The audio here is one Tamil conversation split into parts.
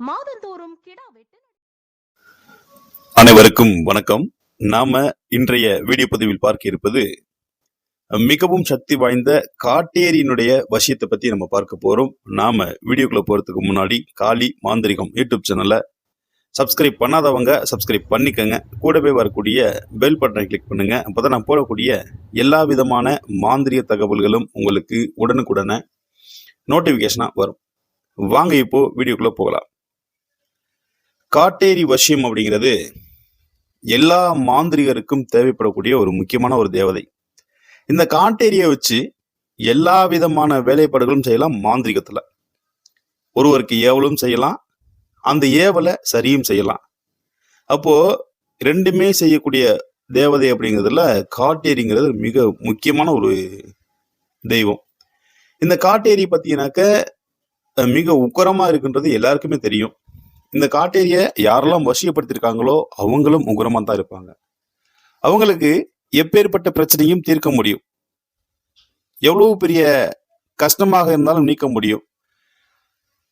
மாதந்தோறும் கிடா வெட்டு அனைவருக்கும் வணக்கம். நாம இன்றைய வீடியோ பதிவில் பார்க்க இருப்பது மிகவும் சக்தி வாய்ந்த காட்டேரியினுடைய வசியத்தை பத்தி நம்ம பார்க்க போறோம். நாம வீடியோக்குள்ள போறதுக்கு முன்னாடி காளி மாந்திரிகம் யூடியூப் சேனலை சப்ஸ்கிரைப் பண்ணாதவங்க சப்ஸ்கிரைப் பண்ணிக்கோங்க. கூடவே வரக்கூடிய பெல் பட்டனை கிளிக் பண்ணுங்க. அப்பதான் நான் போடக்கூடிய எல்லா விதமான மாந்திரிய தகவல்களும் உங்களுக்கு உடனுக்குடனே நோட்டிஃபிகேஷனாக வரும். வாங்க இப்போ வீடியோக்குள்ளே போகலாம். காட்டேரி வசியம் அப்படிங்கிறது எல்லா மாந்திரிகருக்கும் தேவைப்படக்கூடிய ஒரு முக்கியமான ஒரு தேவதை. இந்த காட்டேரியை வச்சு எல்லா விதமான வேலைப்பாடுகளும் செய்யலாம் மாந்திரிகத்துல. ஒருவருக்கு ஏவலும் செய்யலாம் அந்த ஏவலை சரியும் செய்யலாம். அப்போ ரெண்டுமே செய்யக்கூடிய தேவதை அப்படிங்கிறதுல காட்டேரிங்கிறது மிக முக்கியமான ஒரு தெய்வம். இந்த காட்டேரி பார்த்தீங்கன்னாக்க மிக உக்கரமா இருக்குன்றது எல்லாருக்குமே தெரியும். இந்த காட்டேரியை யாரெல்லாம் வசியப்படுத்திருக்காங்களோ அவங்களும் உக்ரமா தான் இருப்பாங்க. அவங்களுக்கு எப்பேற்பட்ட பிரச்சனையும் தீர்க்க முடியும். எவ்வளவு பெரிய கஷ்டமாக இருந்தாலும் நீக்க முடியும்.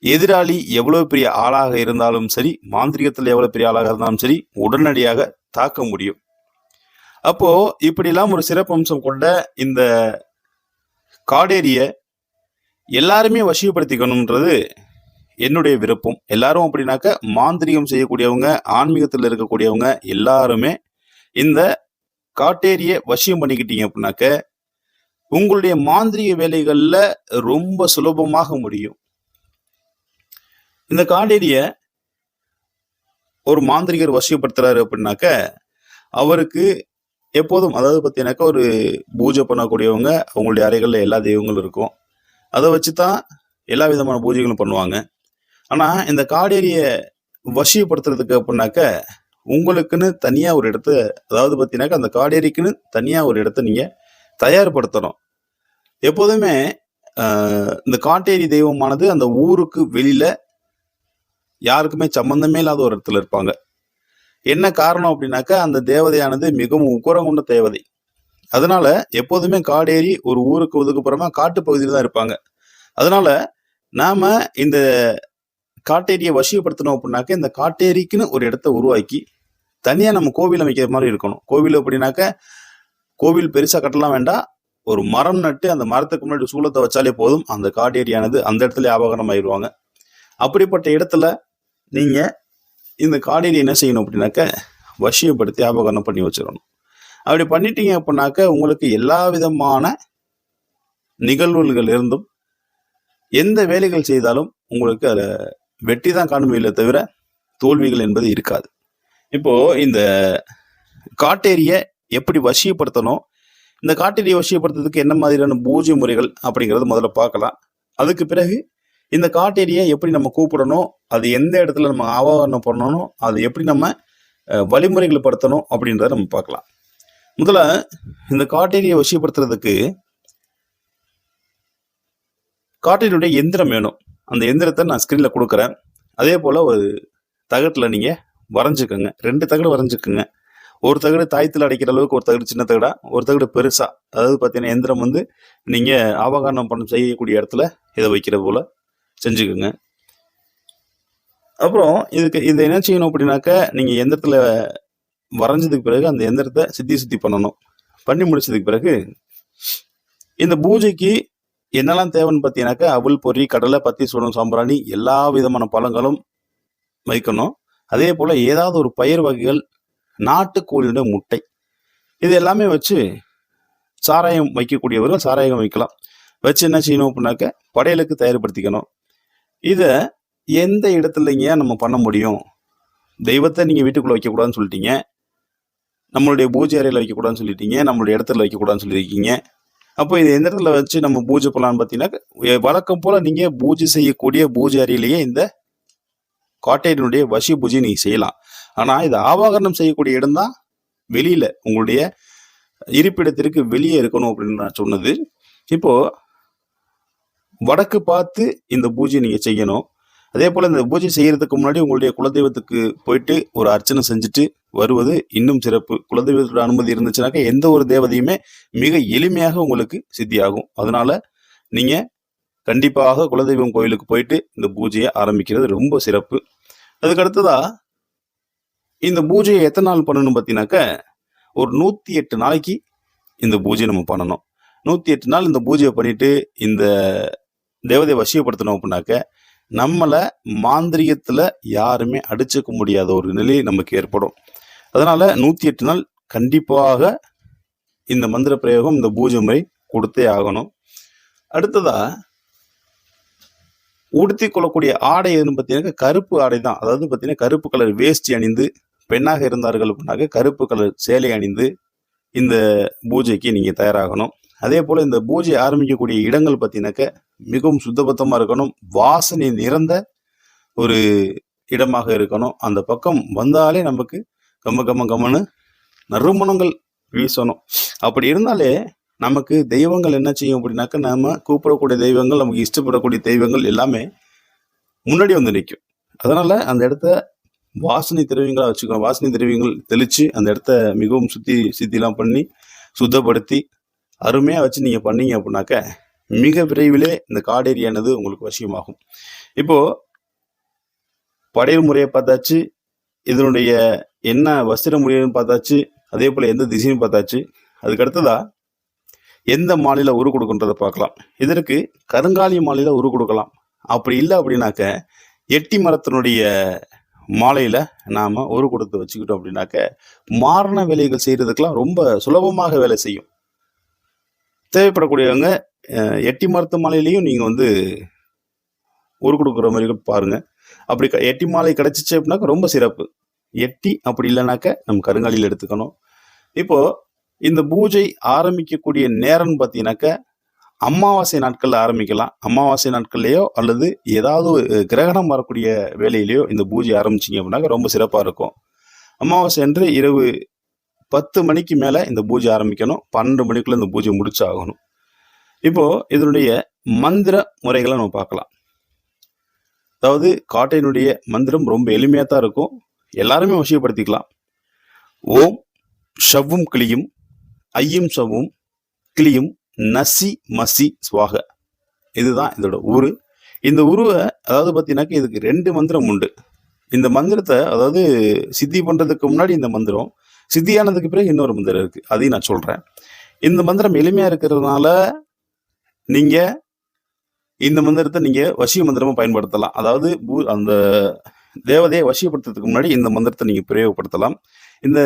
எதிராளி எவ்வளவு பெரிய ஆளாக இருந்தாலும் சரி மாந்திரிகத்தில் எவ்வளவு பெரிய ஆளாக இருந்தாலும் சரி உடனடியாக தாக்க முடியும். அப்போ இப்படிலாம் ஒரு சிறப்பம்சம் கொண்ட இந்த காடேரிய எல்லாருமே வசியப்படுத்திக்கணுன்றது என்னுடைய விருப்பம். எல்லாரும் அப்படின்னாக்க மாந்திரிகம் செய்யக்கூடியவங்க ஆன்மீகத்தில் இருக்கக்கூடியவங்க எல்லாருமே இந்த காட்டேரிய வசியம் பண்ணிக்கிட்டீங்க அப்படின்னாக்க உங்களுடைய மாந்திரிக வேலைகள்ல ரொம்ப சுலபமாக முடியும். இந்த காட்டேரிய ஒரு மாந்திரிகர் வசியப்படுத்துறாரு அப்படின்னாக்க அவருக்கு எப்போதும் அதாவது பார்த்தீங்கன்னாக்கா ஒரு பூஜை பண்ணக்கூடியவங்க அவங்களுடைய அறைகளில் எல்லா தெய்வங்களும் இருக்கும். அதை வச்சு தான் எல்லா விதமான பூஜைகளும் பண்ணுவாங்க. ஆனால் இந்த காடேரியை வசியப்படுத்துறதுக்கு அப்படின்னாக்க உங்களுக்குன்னு தனியாக ஒரு இடத்த அதாவது பார்த்தீங்கன்னாக்கா அந்த காடேரிக்குன்னு தனியாக ஒரு இடத்த நீங்கள் தயார்படுத்தணும். எப்போதுமே இந்த காட்டேரி தெய்வமானது அந்த ஊருக்கு வெளியில யாருக்குமே சம்பந்தமே இல்லாத ஒரு இடத்துல இருப்பாங்க. என்ன காரணம் அப்படின்னாக்கா அந்த தேவதையானது மிகவும் உக்கரம் கொண்ட தேவதை. அதனால எப்போதுமே காடேரி ஒரு ஊருக்கு ஒதுக்குப்புறமா காட்டு பகுதியில் தான் இருப்பாங்க. அதனால நாம இந்த காட்டேரியை வசியப்படுத்தணும் அப்படின்னாக்க இந்த காட்டேரிக்குன்னு ஒரு இடத்த உருவாக்கி தனியாக நம்ம கோவில் அமைக்கிற மாதிரி இருக்கணும். கோவில் அப்படின்னாக்க கோவில் பெருசாக கட்டலாம் வேண்டாம். ஒரு மரம் நட்டு அந்த மரத்துக்கு முன்னாடி சூளத்தை வச்சாலே போதும். அந்த காட்டேரியானது அந்த இடத்துல ஆபகரம் ஆயிடுவாங்க அப்படிப்பட்ட இடத்துல நீங்கள் இந்த காடேரி என்ன செய்யணும் அப்படின்னாக்க வசியப்படுத்தி ஆபகரணம் பண்ணி வச்சிடணும் அப்படி பண்ணிட்டீங்க அப்படின்னாக்க உங்களுக்கு எல்லா விதமான நிகழ்வுகள் இருந்தும் எந்த வேலைகள் செய்தாலும் உங்களுக்கு அதில் வெற்றி தான் காணுமையிலே தவிர தோல்விகள் என்பது இருக்காது. இப்போ இந்த காட்டேரியை எப்படி வசியப்படுத்தணும்? இந்த காட்டேரியை வசியப்படுத்துறதுக்கு என்ன மாதிரியான பூஜை முறைகள் அப்படிங்கிறது முதல்ல பார்க்கலாம். அதுக்கு பிறகு இந்த காட்டேரியை எப்படி நம்ம கூப்பிடணும்? அது எந்த இடத்துல நம்ம ஆவாகரணம் பண்ணணும்? அது எப்படி நம்ம வழிமுறைகள் வழிமுறைகளை படுத்தணும் அப்படின்றத நம்ம பார்க்கலாம். முதல்ல இந்த காட்டேரியை வசியப்படுத்துறதுக்கு காட்டேரியுடைய எந்திரம் வேணும். அந்த எந்திரத்தை நான் ஸ்க்ரீனில் கொடுக்குறேன். அதே போல் ஒரு தகட்டில் நீங்கள் வரைஞ்சிக்கோங்க. ரெண்டு தகடு வரைஞ்சிக்கோங்க. ஒரு தகடு தாயத்தில் அடைக்கிற அளவுக்கு ஒரு தகடு சின்ன தகடா ஒரு தகடு பெருசா. அதாவது பார்த்தீங்கன்னா எந்திரம் வந்து நீங்கள் ஆவகானம் பண்ண செய்யக்கூடிய இடத்துல இதை வைக்கிற போல செஞ்சுக்கோங்க. அப்புறம் இதுக்கு இதை என்ன செய்யணும் அப்படின்னாக்க நீங்கள் எந்திரத்தில் வரைஞ்சதுக்கு பிறகு அந்த எந்திரத்தை சுற்றி சுத்தி பண்ணணும். பண்ணி முடிச்சதுக்கு பிறகு இந்த பூஜைக்கு என்னெல்லாம் தேவைன்னு பார்த்தீங்கன்னாக்கா அவல் பொறி கடலை பத்தி சுடும் சாம்பிராணி எல்லா விதமான பழங்களும் வைக்கணும். அதே போல் ஏதாவது ஒரு பயிர் வகைகள் நாட்டுக்கோழியுடைய முட்டை. இது எல்லாமே வச்சு சாராயம் வைக்கக்கூடியவர்கள் சாராயம் வைக்கலாம். வச்சு என்ன செய்யணும் அப்படின்னாக்க படையலுக்கு தயார்படுத்திக்கணும். இதை எந்த இடத்துலங்க நம்ம பண்ண முடியும்? தெய்வத்தை நீங்கள் வீட்டுக்குள்ளே வைக்கக்கூடாதுன்னு சொல்லிட்டீங்க. நம்மளுடைய பூஜை அறையில் வைக்கக்கூடாதுன்னு சொல்லிட்டீங்க. நம்மளுடைய இடத்துல வைக்கக்கூடாதுன்னு சொல்லியிருக்கீங்க. அப்போ இது எந்த இடத்துல வச்சு நம்ம பூஜை பண்ணலாம்னு பார்த்தீங்கன்னா வழக்கம் போல் நீங்கள் பூஜை செய்யக்கூடிய பூஜை அறையிலேயே இந்த காட்டேரியினுடைய வசிய பூஜை நீங்க செய்யலாம். ஆனா இது ஆவாகரணம் செய்யக்கூடிய இடம் தான் வெளியில உங்களுடைய இருப்பிடத்திற்கு வெளியே இருக்கணும் அப்படின்னு நான் சொன்னது. இப்போ வடக்கு பார்த்து இந்த பூஜை நீங்க செய்யணும். அதே போல் இந்த பூஜை செய்கிறதுக்கு முன்னாடி உங்களுடைய குலதெய்வத்துக்கு போயிட்டு ஒரு அர்ச்சனை செஞ்சுட்டு வருவது இன்னும் சிறப்பு. குலதெய்வத்தோட அனுமதி இருந்துச்சுனாக்கா எந்த ஒரு தேவதையுமே மிக எளிமையாக உங்களுக்கு சித்தியாகும். அதனால நீங்கள் கண்டிப்பாக குலதெய்வம் கோயிலுக்கு போயிட்டு இந்த பூஜையை ஆரம்பிக்கிறது ரொம்ப சிறப்பு. அதுக்கு அடுத்ததாக இந்த பூஜையை எத்தனை நாள் பண்ணணும் பார்த்தீங்கன்னாக்க ஒரு நூற்றி எட்டு நாளைக்கு இந்த பூஜையை நம்ம பண்ணணும். நூற்றி எட்டு நாள் இந்த பூஜையை பண்ணிட்டு இந்த தேவதையை வசியப்படுத்தணும் அப்படின்னாக்க நம்மளை மாந்திரிகத்துல யாருமே அடிச்சுக்க முடியாத ஒரு நிலை நமக்கு ஏற்படும். அதனால் நூற்றி எட்டு நாள் கண்டிப்பாக இந்த மந்திர பிரயோகம் இந்த பூஜை முறை கொடுத்தே ஆகணும். அடுத்ததாக உடுத்தி கொள்ளக்கூடிய ஆடை எதுன்னு பார்த்தீங்கன்னா கருப்பு ஆடை தான். அதாவது பார்த்தீங்கன்னா கருப்பு கலர் வேஷ்டி அணிந்து பெண்ணாக இருந்தார்கள் அப்படின்னாக்க கருப்பு கலர் சேலை அணிந்து இந்த பூஜைக்கு நீங்கள் தயாராகணும். அதே போல் இந்த பூஜை ஆரம்பிக்கக்கூடிய இடங்கள் பார்த்தீங்கன்னாக்க மிகவும் சுத்தபத்தமாக இருக்கணும். வாசனை நிறைந்த ஒரு இடமாக இருக்கணும். அந்த பக்கம் வந்தாலே நமக்கு கம்ம கம்ம கம்மன்னு நறுமணங்கள் வீசணும். அப்படி இருந்தாலே நமக்கு தெய்வங்கள் என்ன செய்யும் அப்படின்னாக்க நம்ம கூப்பிடக்கூடிய தெய்வங்கள் நமக்கு இஷ்டப்படக்கூடிய தெய்வங்கள் எல்லாமே முன்னாடி வந்து நிற்கும் அதனால் அந்த இடத்த வாசனை திரவியங்களாக வச்சுக்கணும். வாசனை திரவியங்கள் தெளித்து அந்த இடத்த மிகவும் சுத்தி சுத்திலாம் பண்ணி சுத்தப்படுத்தி அருமையாக வச்சு நீங்கள் பண்ணீங்க அப்படின்னாக்க மிக விரைவிலே இந்த காடேரியானது உங்களுக்கு வசியமாகும். இப்போ படையல் முறையை பார்த்தாச்சு இதனுடைய என்ன வஸ்திர முறைன்னு பார்த்தாச்சு அதே போல் எந்த திசையும் பார்த்தாச்சு. அதுக்கு அடுத்ததாக எந்த மாநில உரு கொடுக்குன்றதை பார்க்கலாம். இதற்கு கருங்காலி மாலையில் உரு கொடுக்கலாம். அப்படி இல்லை அப்படின்னாக்க எட்டி மரத்தினுடைய மாலையில் நாம் உரு கொடுத்து வச்சுக்கிட்டோம் அப்படின்னாக்க மாரண வேலைகள் செய்கிறதுக்கெலாம் ரொம்ப சுலபமாக வேலை செய்யும். தேவைப்படக்கூடியவங்க எட்டி மரத்து மாலையிலையும் வந்து ஒரு கொடுக்குற மாதிரி கூட பாருங்கள் அப்படி க- எட்டி மாலை கிடச்சிச்சு அப்படின்னாக்க ரொம்ப சிறப்பு. எட்டி அப்படி இல்லைனாக்க நம்ம கருங்காலியில் எடுத்துக்கணும். இப்போது இந்த பூஜை ஆரம்பிக்கக்கூடிய நேரம்னு பார்த்தீங்கன்னாக்க அமாவாசை நாட்களில் ஆரம்பிக்கலாம். அமாவாசை நாட்கள்லேயோ அல்லது ஏதாவது ஒரு கிரகணம் வரக்கூடிய வேலையிலையோ இந்த பூஜை ஆரம்பிச்சிங்க அப்படின்னாக்க ரொம்ப சிறப்பாக இருக்கும். அமாவாசை அன்று இரவு பத்து மணிக்கு மேலே இந்த பூஜை ஆரம்பிக்கணும். பன்னெண்டு மணிக்குள்ளே இந்த பூஜை முடிச்சாகணும். இப்போது இதனுடைய மந்திர முறைகளை நம்ம பார்க்கலாம். அதாவது காட்டையினுடைய மந்திரம் ரொம்ப எளிமையாக தான் இருக்கும். எல்லாருமே வசியப்படுத்திக்கலாம். ஓம் ஷவ்வும் கிளியும் ஐயும் ஷவ்வும் கிளியும் நசி மசி சுவாக. இதுதான் இதோட உரு. இந்த உருவை அதாவது பார்த்தீங்கன்னாக்க இதுக்கு ரெண்டு மந்திரம் உண்டு. இந்த மந்திரத்தை அதாவது சித்தி பண்ணுறதுக்கு முன்னாடி இந்த மந்திரம் சித்தியானதுக்கு பிறகு இன்னொரு மந்திரம் இருக்கு. அதையும் நான் சொல்றேன். இந்த மந்திரம் எளிமையா இருக்கிறதுனால நீங்க இந்த மந்திரத்தை நீங்க வசிய மந்திரமா பயன்படுத்தலாம். அதாவது பூ- அந்த தேவதையை வசியப்படுத்துறதுக்கு முன்னாடி இந்த மந்திரத்தை நீங்க பிரயோகப்படுத்தலாம். இந்த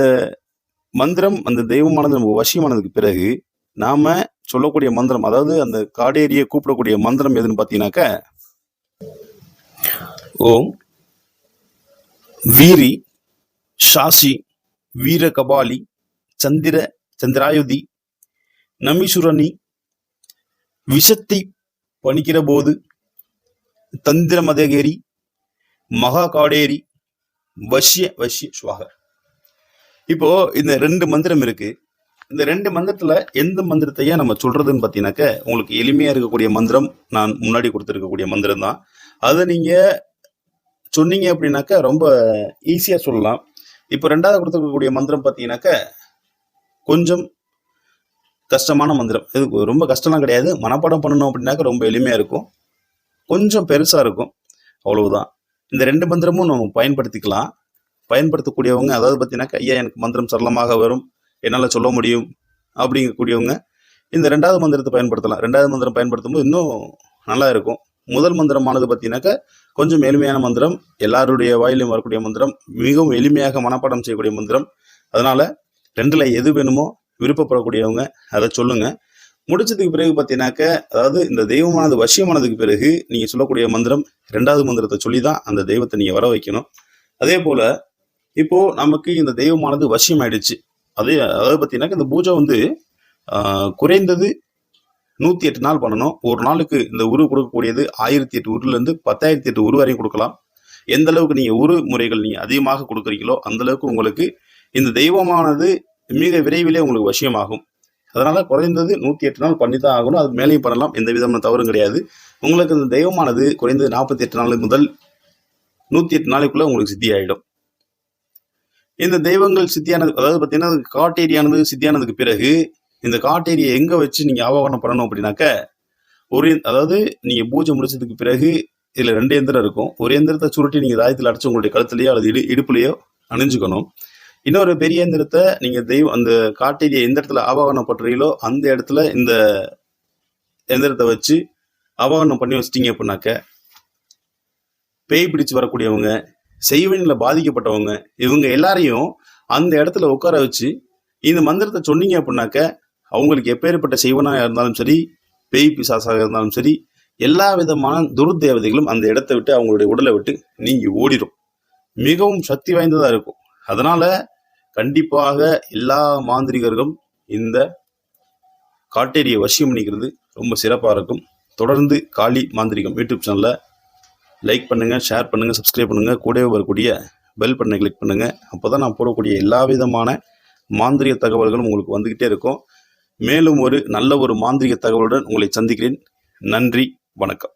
மந்திரம் அந்த தெய்வமானது நமக்கு வசியமானதுக்கு பிறகு நாம சொல்லக்கூடிய மந்திரம் அதாவது அந்த காடேரியை கூப்பிடக்கூடிய மந்திரம் எதுன்னு பார்த்தீங்கன்னாக்க ஓம் வீரி ஷாசி வீர கபாலி சந்திர சந்திராயுதி நமிசுரணி விஷத்தை பணிக்கிற போது தந்திர மதகேரி மகா காடேரி வஷ்ய வஷ்ய சுவாகர். இப்போ இந்த ரெண்டு மந்திரம் இருக்கு. இந்த ரெண்டு மந்திரத்துல எந்த மந்திரத்தையா நம்ம சொல்றதுன்னு பார்த்தீங்கன்னாக்க உங்களுக்கு எளிமையா இருக்கக்கூடிய மந்திரம் நான் முன்னாடி கொடுத்துருக்கக்கூடிய மந்திரம் தான் அதை நீங்க சொன்னீங்க அப்படின்னாக்க ரொம்ப ஈஸியா சொல்லலாம். இப்போ ரெண்டாவது கொடுத்துருக்கக்கூடிய மந்திரம் பார்த்தீங்கன்னாக்க கொஞ்சம் கஷ்டமான மந்திரம். இது ரொம்ப கஷ்டம்லாம் கிடையாது. மனப்பாடம் பண்ணணும் அப்படின்னாக்க ரொம்ப எளிமையாக இருக்கும். கொஞ்சம் பெருசாக இருக்கும். அவ்வளவுதான். இந்த ரெண்டு மந்திரமும் நம்ம பயன்படுத்திக்கலாம். பயன்படுத்தக்கூடியவங்க அதாவது பார்த்தீங்கன்னாக்க ஐயா எனக்கு மந்திரம் சரளமாக வரும். என்னால் சொல்ல முடியும். அப்படிங்கக்கூடியவங்க இந்த ரெண்டாவது மந்திரத்தை பயன்படுத்தலாம். ரெண்டாவது மந்திரம் பயன்படுத்தும் போது இன்னும் நல்லா இருக்கும். முதல் மந்திரமானது பார்த்தீங்கன்னாக்க கொஞ்சம் எளிமையான மந்திரம் எல்லாருடைய வாயிலும் வரக்கூடிய மந்திரம் மிகவும் எளிமையாக மனப்பாடம் செய்யக்கூடிய மந்திரம். அதனால ரெண்டுல எது வேணுமோ விருப்பப்படக்கூடியவங்க அதை சொல்லுங்க. முடிச்சதுக்கு பிறகு பார்த்தீங்கன்னாக்க அதாவது இந்த தெய்வமானது வசியமானதுக்கு பிறகு நீங்கள் சொல்லக்கூடிய மந்திரம் ரெண்டாவது மந்திரத்தை சொல்லி தான் அந்த தெய்வத்தை நீங்கள் வர வைக்கணும். அதே போல் இப்போது நமக்கு இந்த தெய்வமானது வசியம் ஆயிடுச்சு அதே அதாவது பார்த்தீங்கன்னாக்க இந்த பூஜை வந்து குறைந்தது நூத்தி எட்டு நாள் பண்ணணும். ஒரு நாளுக்கு இந்த உரு கொடுக்கக்கூடியது ஆயிரத்தி எட்டு உருலேருந்து பத்தாயிரத்தி எட்டு உரு வரையும் கொடுக்கலாம். எந்த அளவுக்கு நீங்க உரு முறைகள் நீங்க அதிகமாக கொடுக்குறீங்களோ அந்த அளவுக்கு உங்களுக்கு இந்த தெய்வமானது மிக விரைவிலே உங்களுக்கு வசியமாகும். அதனால குறைந்தது நூத்தி எட்டு நாள் பண்ணி தான் ஆகணும். அது மேலேயும் பண்ணலாம். எந்த விதமான தவறும் கிடையாது. உங்களுக்கு இந்த தெய்வமானது குறைந்தது நாற்பத்தி எட்டு நாள் முதல் நூத்தி எட்டு நாளைக்குள்ள உங்களுக்கு சித்தி ஆயிடும் இந்த தெய்வங்கள் சித்தியானது அதாவது பார்த்தீங்கன்னா அது காட்டேரியானது சித்தியானதுக்கு பிறகு இந்த காட்டேரியை எங்க வச்சு நீங்க ஆவாகனம் பண்ணணும் அப்படின்னாக்க ஒரு அதாவது நீங்க பூஜை முடிச்சதுக்கு பிறகு இதுல ரெண்டு எந்திரம் இருக்கும். ஒரு எந்திரத்தை சுருட்டி நீங்க தாயத்தில் அடைச்சு உங்களுடைய கழுத்துலயோ அல்லது இடு இடுப்புலையோ அணிஞ்சுக்கணும். இன்னொரு பெரிய எந்திரத்தை நீங்க தெய்வம் அந்த காட்டேரியை எந்த இடத்துல ஆவாகனம் பண்றீங்களோ அந்த இடத்துல இந்த எந்திரத்தை வச்சு ஆவாகனம் பண்ணி வச்சிட்டீங்க அப்படின்னாக்க பேய் பிடிச்சு வரக்கூடியவங்க செய்வனில் பாதிக்கப்பட்டவங்க இவங்க எல்லாரையும் அந்த இடத்துல உட்கார வச்சு இந்த மந்திரத்தை சொன்னீங்க அப்படின்னாக்க அவங்களுக்கு எப்பேற்பட்ட செய்வனாக இருந்தாலும் சரி பேய் பிசாசாக இருந்தாலும் சரி எல்லா விதமான துர்தேவதைகளும் அந்த இடத்தை விட்டு அவங்களுடைய உடலை விட்டு நீங்கி ஓடிடும் மிகவும் சக்தி வாய்ந்ததாக இருக்கும். அதனால கண்டிப்பாக எல்லா மாந்திரிகர்களும் இந்த காட்டேரியை வசியம் பண்ணிக்கிறது ரொம்ப சிறப்பாக இருக்கும். தொடர்ந்து காளி மாந்திரிகம் யூடியூப் சேனலில் லைக் பண்ணுங்கள் ஷேர் பண்ணுங்கள் சப்ஸ்கிரைப் பண்ணுங்கள் கூடவே வரக்கூடிய பெல் பட்டனை கிளிக் பண்ணுங்கள் அப்போ தான் நான் போடக்கூடிய எல்லா விதமான மாந்திரிக தகவல்களும் உங்களுக்கு வந்துக்கிட்டே இருக்கும். மேலும் ஒரு நல்ல ஒரு மாந்திரிக தகவலுடன் உங்களை சந்திக்கிறேன். நன்றி வணக்கம்.